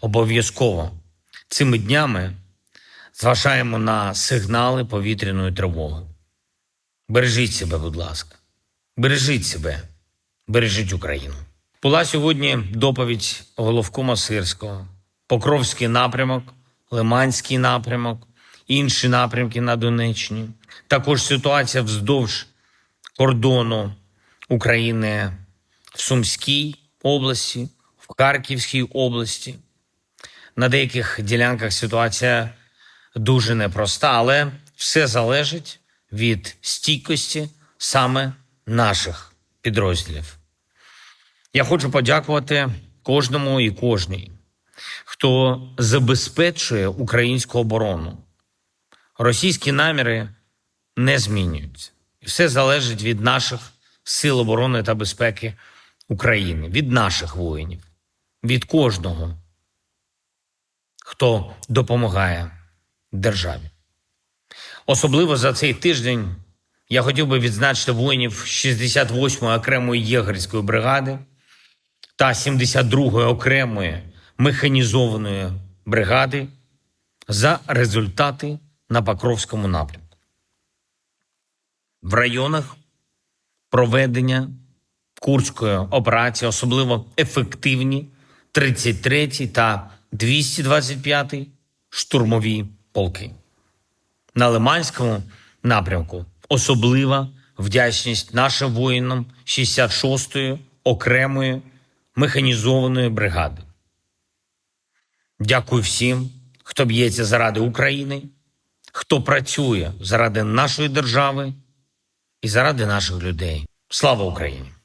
Обов'язково цими днями зважаємо на сигнали повітряної тривоги. Бережіть себе, будь ласка. Бережіть себе, бережіть Україну. Була сьогодні доповідь головкома Сирського, Покровський напрямок, Лиманський напрямок, інші напрямки на Донеччині. Також ситуація вздовж кордону України в Сумській області, в Харківській області. На деяких ділянках ситуація дуже непроста, але все залежить від стійкості саме наших підрозділів. Я хочу подякувати кожному і кожній, хто забезпечує українську оборону. Російські наміри не змінюються. І все залежить від наших сил оборони та безпеки України, від наших воїнів, від кожного, хто допомагає державі. Особливо за цей тиждень я хотів би відзначити воїнів 68-ї окремої єгерської бригади та 72-ї окремої механізованої бригади за результати на Покровському напрямку. В районах проведення Курської операції особливо ефективні 33 та 225 штурмові полки. На Лиманському напрямку особлива вдячність нашим воїнам 66-ї окремої механізованої бригади. Дякую всім, хто б'ється заради України, хто працює заради нашої держави і заради наших людей. Слава Україні!